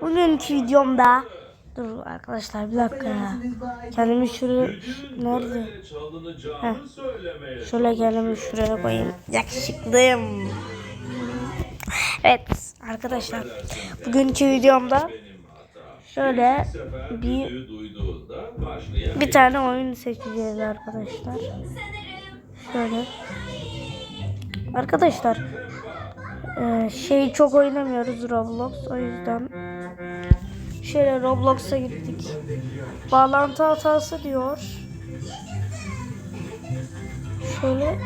Bugünkü videomda Dur arkadaşlar bir dakika ya. Kendimi şuraya nerede? Heh. Şöyle kendimi şuraya koyayım. Yakışıklıyım. Evet arkadaşlar. Bugünkü videomda şöyle bir bir tane oyun seçeceğiz arkadaşlar. Şöyle. Arkadaşlar ee, şey çok oynamıyoruz Roblox o yüzden şöyle Roblox'a gittik. Bağlantı hatası diyor. Şöyle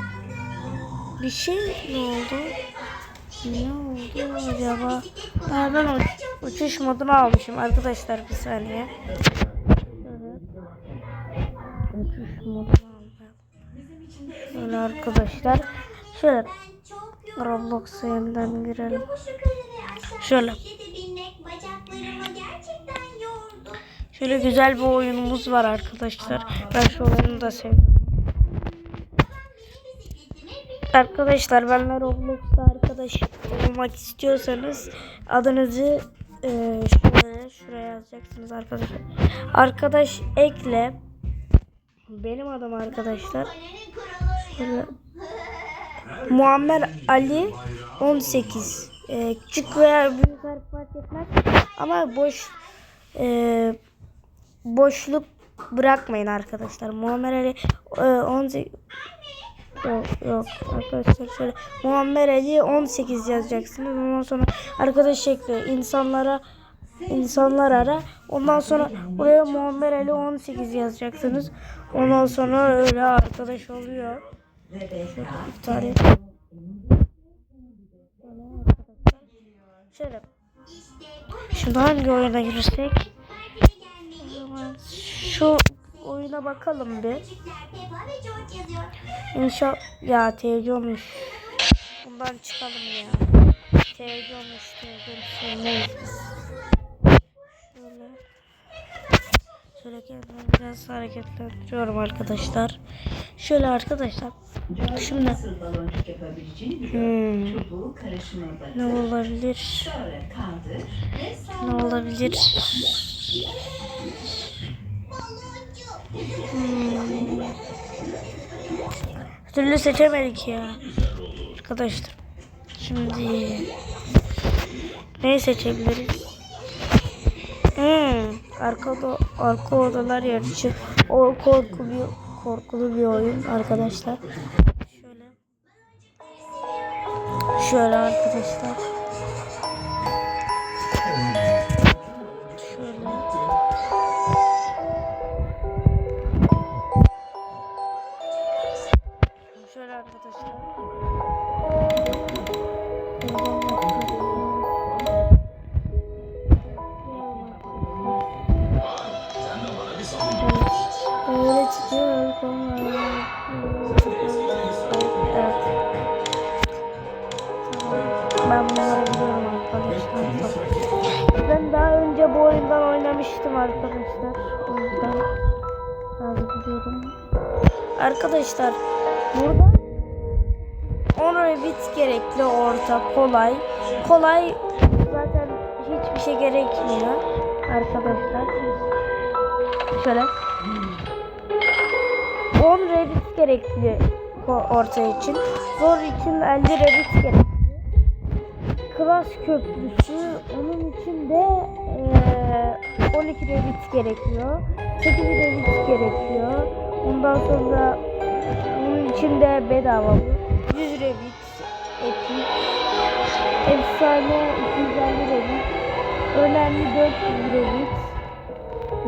bir şey ne oldu? Ne oldu acaba? Ha, ben uç- uçuş modunu almışım arkadaşlar bir saniye. Uçuş modunu aldım. Şöyle arkadaşlar. Şöyle Roblox'a yeniden girelim. Şöyle. Şöyle güzel bir oyunumuz var arkadaşlar. Ben şu oyunu da seviyorum. Arkadaşlar benle Roblox'ta arkadaş olmak istiyorsanız adınızı e, şöyle şuraya yazacaksınız arkadaşlar. Arkadaş ekle. Benim adım arkadaşlar. Şöyle Muammer Ali 18. Ee, küçük veya büyük harf fark etmez. Ama boş e, boşluk bırakmayın arkadaşlar. Muammer Ali e, 18 Yok yok arkadaşlar şöyle Muammer Ali 18 yazacaksınız. Ondan sonra arkadaş şekli insanlara insanlar ara. Ondan sonra buraya Muammer Ali 18 yazacaksınız. Ondan sonra öyle arkadaş oluyor. Şöyle iptal et. Şöyle. Şimdi hangi oyuna girsek? Şu oyuna bakalım bir. İnşallah ya olmuş. Bundan çıkalım ya. TC olmuş TC olmuş. Şöyle. Şöyle kendimi biraz hareketlendiriyorum arkadaşlar. Şöyle arkadaşlar. Şimdi hmm, ne olabilir? Ne olabilir? Hmm. Bir türlü seçemedik ya. Arkadaşlar. Şimdi neyi seçebiliriz? Hmm, arka, oda, arka odalar yarışı. O korku bir, korkulu bir oyun arkadaşlar. Şöyle. Şöyle arkadaşlar. Ben daha önce bu oyundan oynamıştım arkadaşlar. O yüzden biraz. Arkadaşlar burada 10 Rabbit gerekli orta kolay. Kolay zaten hiçbir şey gerekmiyor arkadaşlar. Şöyle 10 Rabbit gerekli orta için. Zor için 50 Rabbit gerekli. Klas köprüsü onun için de eee 12 Rabbit gerekiyor. 8 Rabbit gerekiyor. Ondan sonra bunun için de bedava bu. 100 Rabbit epik. Efsane 250 Rabbit. Önemli 400 Rabbit.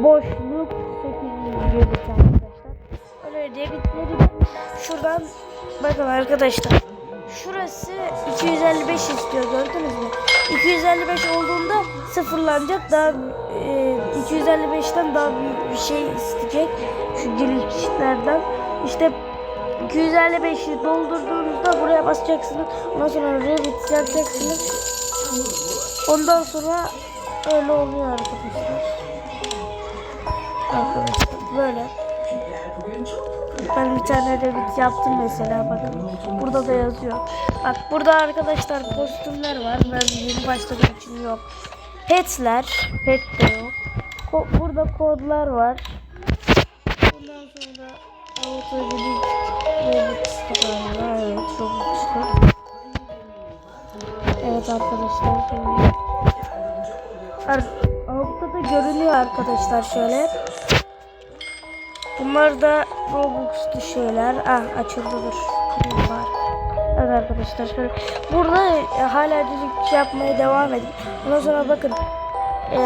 Boşluk 800 Rabbit arkadaşlar. Öyle Rabbitleri de şuradan bakın arkadaşlar. Şurası 255 istiyor gördünüz mü? 255 olduğunda sıfırlanacak daha e, 255'ten daha büyük bir şey isteyecek şu girişlerden. İşte 255'i doldurduğunuzda buraya basacaksınız. Ondan sonra Revit yapacaksınız. Ondan sonra öyle oluyor arkadaşlar. Arkadaşlar böyle. Ben bir tane Revit yaptım mesela bakın. Burada da yazıyor. Bak burada arkadaşlar kostümler var. Ben yeni başladığım için yok. Petler. Pet de yok. Ko- burada kodlar var. Ondan sonra Robux'ta galiba. Evet Robux'ta. Evet arkadaşlar. Şöyle. Ar- Altta da görünüyor arkadaşlar şöyle. Bunlar da Robux'lu şeyler. Ah açıldı dur. Var. Evet arkadaşlar şöyle. Burada e, hala düzlük yapmaya devam edin. Ondan sonra bakın. E,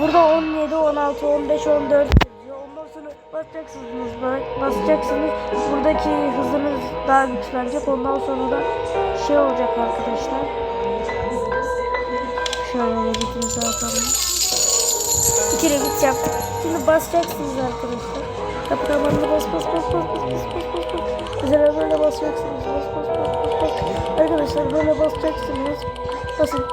burada 17, 16, 15, 14 yazıyor. Ondan sonra basacaksınız. Basacaksınız. Buradaki hızınız daha güçlenecek. Ondan sonra da şey olacak arkadaşlar. Şöyle reditimizi atalım. İki redit yaptık. Şimdi basacaksınız arkadaşlar. Kapıramanına bas bas bas bas bas bas bas bas bas. Üzerine böyle basacaksınız. Bas bas bas bas bas. Arkadaşlar böyle basacaksınız. Basın.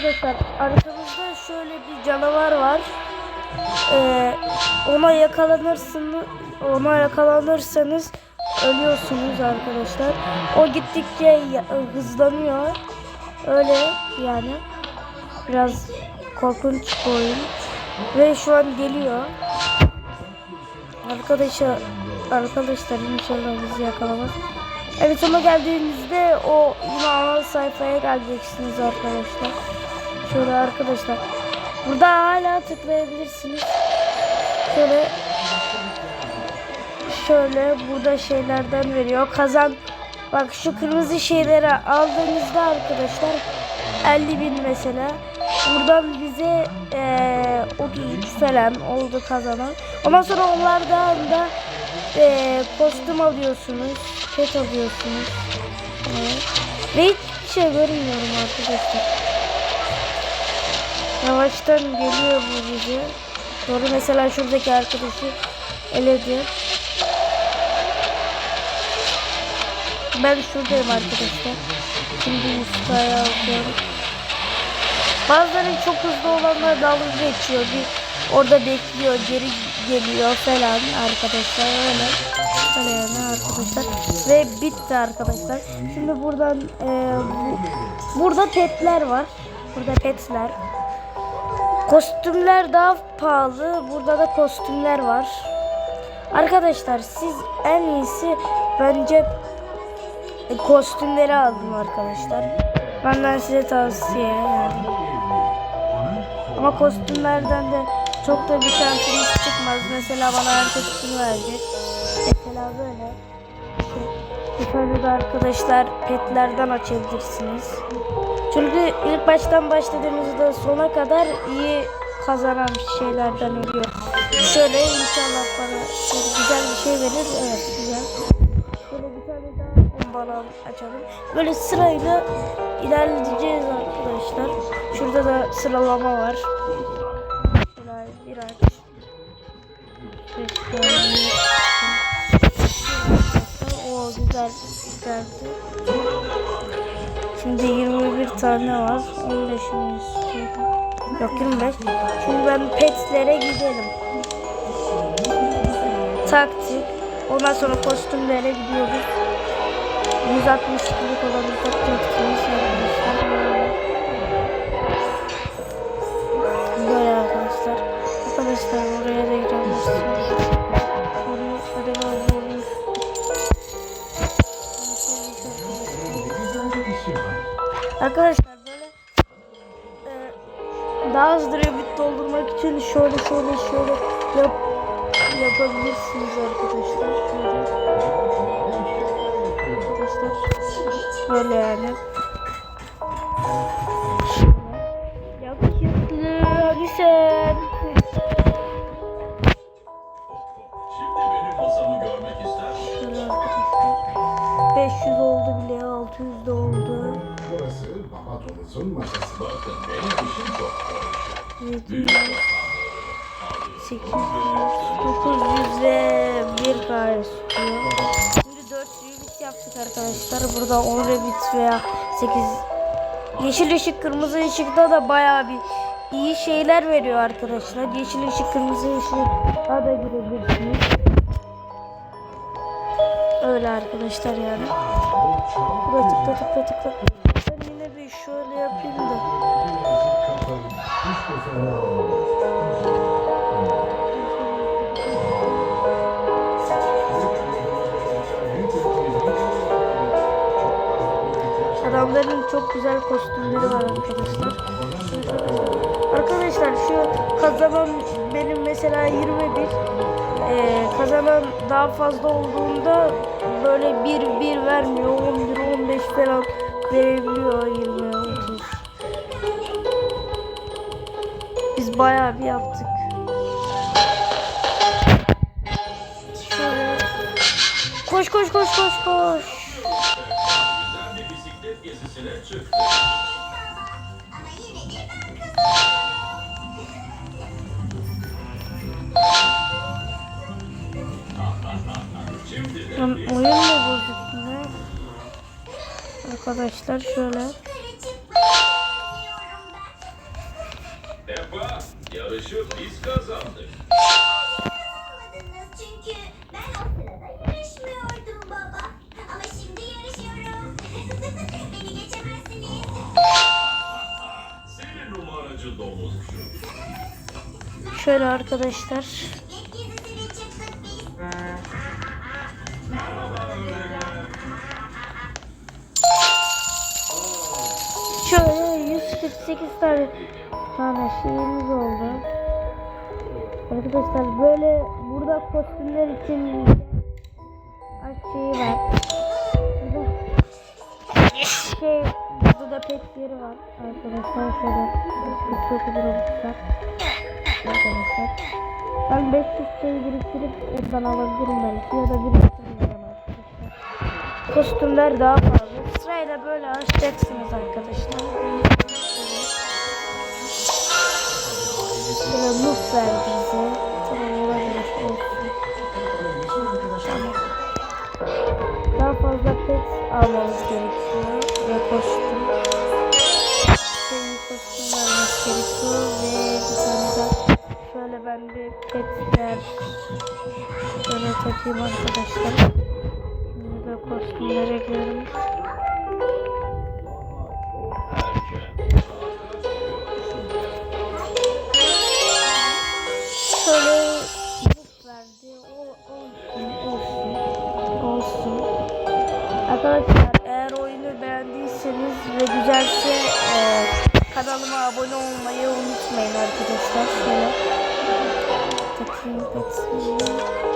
Arkadaşlar arkamızda şöyle bir canavar var. Ee, ona yakalanırsınız ona yakalanırsanız ölüyorsunuz arkadaşlar. O gittikçe hızlanıyor. Öyle yani. Biraz korkunç bir. Ve şu an geliyor. Arkadaşlar arkadaşlar inşallah bizi yakalamaz. Evet sona geldiğimizde o yine sayfaya geleceksiniz arkadaşlar. Şöyle arkadaşlar. Burada hala tıklayabilirsiniz. Şöyle şöyle burada şeylerden veriyor. Kazan bak şu kırmızı şeyleri aldığınızda arkadaşlar 50 bin mesela. Buradan bize eee 33 falan oldu kazanan. Ondan sonra onlardan da eee kostüm alıyorsunuz. Pet alıyorsunuz. Evet. Ve hiçbir şey görmüyorum arkadaşlar. Yavaştan geliyor bu bize. Doğru mesela şuradaki arkadaşı eledi. Ben şuradayım arkadaşlar. Şimdi Mustafa'ya alıyorum. Bazıları çok hızlı olanlar dalga geçiyor. Bir orada bekliyor, geri geliyor falan arkadaşlar öyle. Öyle yani arkadaşlar. Ve bitti arkadaşlar. Şimdi buradan e, bu, burada petler var. Burada petler. Kostümler daha pahalı. Burada da kostümler var. Arkadaşlar siz en iyisi bence kostümleri alın arkadaşlar. Benden size tavsiye yani. Ama kostümlerden de çok da bir şansınız çıkmaz. Mesela bana herkes şunu verecek. Mesela böyle. İşte de arkadaşlar petlerden açabilirsiniz. Çünkü ilk baştan başladığımızda sona kadar iyi kazanan şeylerden oluyor. Şöyle inşallah bana şöyle güzel bir şey verir. Evet güzel. Böyle bir tane daha balon açalım. Böyle sırayla ilerleyeceğiz arkadaşlar. Şurada da sıralama var. Şöyle bir aç. Bir tane. O güzel geldi. Şimdi 21 tane var. 15'ini istiyorum. Yok 25. Şimdi ben petlere gidelim. Taktik. Ondan sonra kostümlere gidiyoruz. 160 kişilik olan bir taktiğimiz. Böyle arkadaşlar. Arkadaşlar Arkadaşlar böyle e, daha hızlı rabbit doldurmak için şöyle şöyle şöyle yap, yapabilirsiniz arkadaşlar. Şöyle. Arkadaşlar böyle yani. Yakışıklı misin? Şöyle arkadaşlar. 500 oldu bile 600 de oldu. Burası Baba Domuz'un masası. Bakın benim işim çok kolay. 700 800 900 ve 1 gayet. Şimdi 4 unit yaptık arkadaşlar. Burada 10 rabbit veya 8 Yeşil ışık kırmızı ışıkta da bayağı bir iyi şeyler veriyor arkadaşlar. Yeşil ışık kırmızı ışıkta da girebilirsiniz. Öyle arkadaşlar yani. Buraya tıkla tıkla tıkla. Yapayım da. Adamların çok güzel kostümleri var arkadaşlar. Arkadaşlar şu kazanan benim mesela 21 ee, kazanan daha fazla olduğunda böyle 1 1 vermiyor 11 15 falan verebiliyor 20 bayağı bir yaptık şöyle koş koş koş koş koş oyun mu bozuk ne? Arkadaşlar şöyle. Şöyle arkadaşlar. Şöyle 148 tane tane şeyimiz oldu. Arkadaşlar böyle burada kostümler için aç şeyi var. Burada şey burada da pet yeri var. Arkadaşlar şöyle çok uzun olmuşlar. Arkadaşlar. Ben 500 şey biriktirip oradan alabilirim belki ya da biriktirmeyeceğim arkadaşlar. Kostümler daha fazla. Sırayla böyle açacaksınız arkadaşlar. Arkadaşlar eğer oyunu beğendiyseniz ve güzelse e, kanalıma abone olmayı unutmayın arkadaşlar. Şöyle takayım petimi.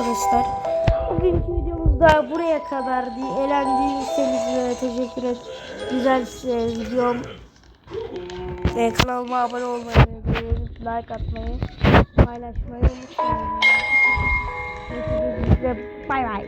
Arkadaşlar. Bugünkü videomuz da buraya kadardı. Eğlendiyseniz ve teşekkür et. Güzel e, videom. E, kanalıma abone olmayı, like atmayı, paylaşmayı unutmayın. Bay bay.